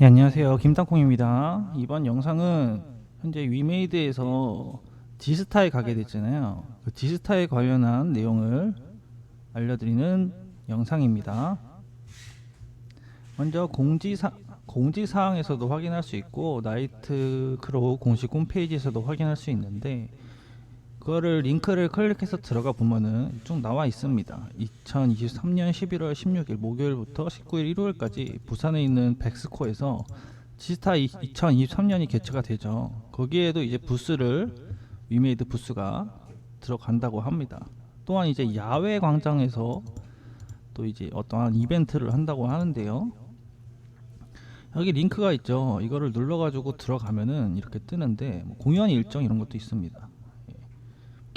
네, 안녕하세요. 김땅콩입니다. 이번 영상은 현재 위메이드에서 디스타에 가게 됐잖아요. 그 디스타에 관련한 내용을 알려드리는 영상입니다. 먼저 공지사, 공지사항에서도 확인할 수 있고 나이트 크로우 공식 홈페이지에서도 확인할 수 있는데 그거를 링크를 클릭해서 들어가 보면은 쭉 나와 있습니다. 2023년 11월 16일 목요일부터 19일 일요일까지 부산에 있는 백스코에서 지스타 2023년이 개최가 되죠. 거기에도 이제 부스를 위메이드 부스가 들어간다고 합니다. 또한 이제 야외 광장에서 또 이제 어떠한 이벤트를 한다고 하는데요. 여기 링크가 있죠. 이거를 눌러가지고 들어가면은 이렇게 뜨는데 뭐 공연 일정 이런 것도 있습니다.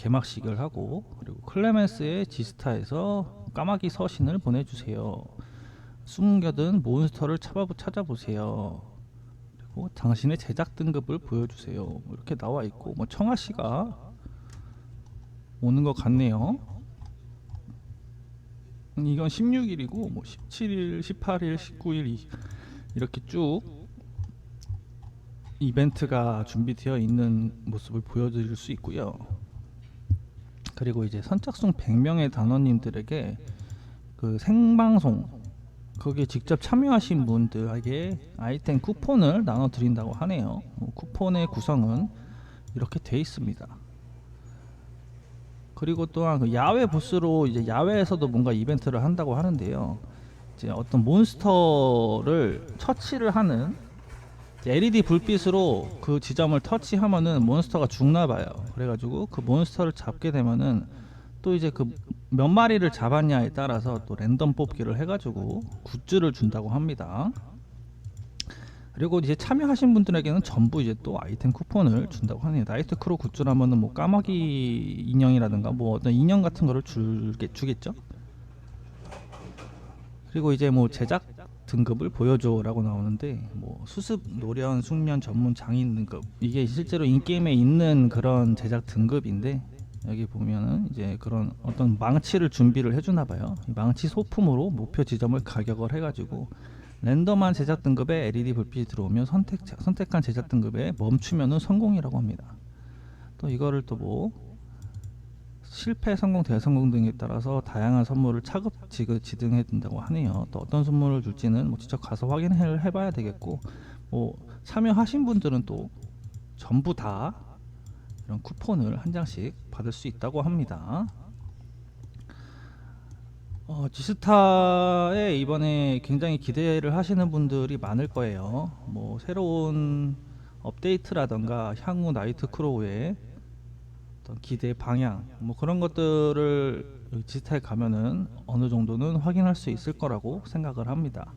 개막식을 하고 그리고 클레멘스의 지스타에서 까마귀 서신을 보내주세요. 숨겨둔 몬스터를 찾아, 찾아보세요. 그리고 당신의 제작 등급을 보여주세요. 뭐 이렇게 나와 있고 뭐 청아 씨가 오는 것 같네요. 음, 이건 16일이고 뭐 17일, 18일, 19일 이- 이렇게 쭉 이벤트가 준비되어 있는 모습을 보여드릴 수 있고요. 그리고 이제 선착순 100명의 단원님들에게 그 생방송 거기에 직접 참여하신 분들에게 아이템 쿠폰을 나눠 드린다고 하네요. 어, 쿠폰의 구성은 이렇게 돼 있습니다. 그리고 또한 그 야외 부스로 이제 야외에서도 뭔가 이벤트를 한다고 하는데요. 이제 어떤 몬스터를 처치를 하는 LED 불빛으로 그 지점을 터치하면은 몬스터가 죽나 봐요. 그래가지고 그 몬스터를 잡게 되면은 또 이제 그 몇 마리를 잡았냐에 따라서 또 랜덤 뽑기를 해가지고 굿즈를 준다고 합니다. 그리고 이제 참여하신 분들에게는 전부 이제 또 아이템 쿠폰을 준다고 하네요. 나이트 크로 굿즈라면은 뭐 까마귀 인형이라든가 뭐 어떤 인형 같은 거를 줄게 주겠죠. 그리고 이제 뭐 제작 등급을 보여줘라고 나오는데 뭐 수습 노련 숙련 전문 장인 등급. 이게 실제로 인게임에 있는 그런 제작 등급인데 여기 보면은 이제 그런 어떤 망치를 준비를 해주나 봐요. 이 망치 소품으로 목표 지점을 가격을 해가지고 랜덤한 제작 등급에 LED 불빛이 들어오면 선택 선택한 제작 등급에 멈추면은 성공이라고 합니다. 또 이거를 또뭐 실패, 성공, 대성공 등에 따라서 다양한 선물을 차급 지급 지등해 둔다고 하네요. 또 어떤 선물을 줄지는 뭐 직접 가서 확인을 해봐야 되겠고, 뭐 참여하신 분들은 또 전부 다 이런 쿠폰을 한 장씩 받을 수 있다고 합니다. 어, 지스타에 이번에 굉장히 기대를 하시는 분들이 많을 거예요. 뭐 새로운 업데이트라던가 향후 나이트 크로우의 어떤 기대 방향 뭐 그런 것들을 지스타에 가면은 어느 정도는 확인할 수 있을 거라고 생각을 합니다.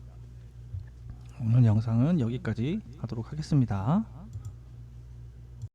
오늘 영상은 여기까지 하도록 하겠습니다.